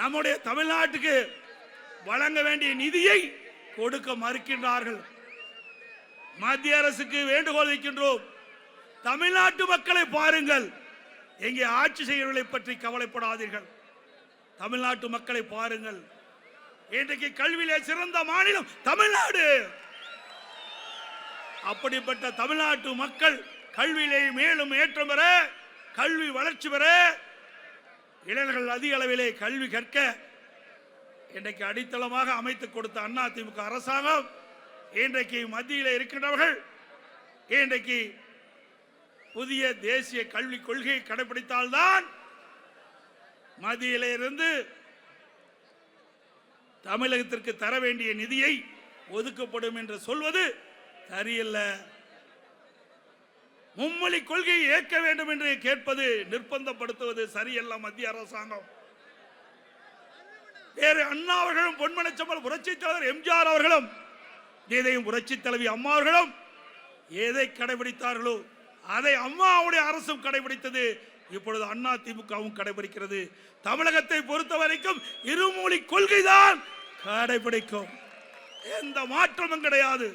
நம்முடைய தமிழ்நாட்டுக்கு வழங்க வேண்டிய நிதியை கொடுக்க மறுக்கின்றார்கள். மத்திய அரசுக்கு வேண்டுகோள் வைக்கின்றோம் தமிழ்நாட்டு மக்களை பாருங்கள். எங்கே ஆட்சி செய்கிறவர்களை பற்றி கவலைப்படாதீர்கள். தமிழ்நாட்டு மக்களை பாருங்கள். இன்றைக்கு கல்வியிலே சிறந்த மாநிலம் தமிழ்நாடு. அப்படிப்பட்ட தமிழ்நாட்டு மக்கள் கல்வியிலே மேலும் ஏற்றம் பெற கல்வி வளர்ச்சி பெற இளைஞர்கள் அதிக அளவிலே கல்வி கற்க இன்றைக்கு அடித்தளமாக அமைத்து கொடுத்த அண்ணா திமுக அரசாங்கம் இன்றைக்கு மத்தியில் இருக்கின்றவர்கள் இன்றைக்கு புதிய தேசிய கல்விக் கொள்கையை கடைபிடித்தால்தான் மத்தியிலிருந்து தமிழகத்திற்கு தர வேண்டிய நிதியை ஒதுக்கப்படும் என்று சொல்வது சரியல்ல. மும்மொழி கொள்கையை ஏற்க வேண்டும் என்று கேட்பது நிர்பந்தப்படுத்துவது சரியல்ல மத்திய அரசாங்கம். வேறு அண்ணா அவர்களும் பொன்மனச்சம்பல் புரட்சி தலைவர் எம்ஜிஆர் அவர்களும் இதையும் புரட்சி தலைவி அம்மா அவர்களும் எதை கடைபிடித்தார்களோ அதை அம்மாவுடைய அரசும் கடைபிடித்தது. இப்பொழுது அண்ணா திமுகவும் கடைபிடிக்கிறது. தமிழகத்தை பொறுத்த வரைக்கும் இருமொழி கொள்கைதான் கடைபிடிக்கும். எந்த மாற்றமும் கிடையாது.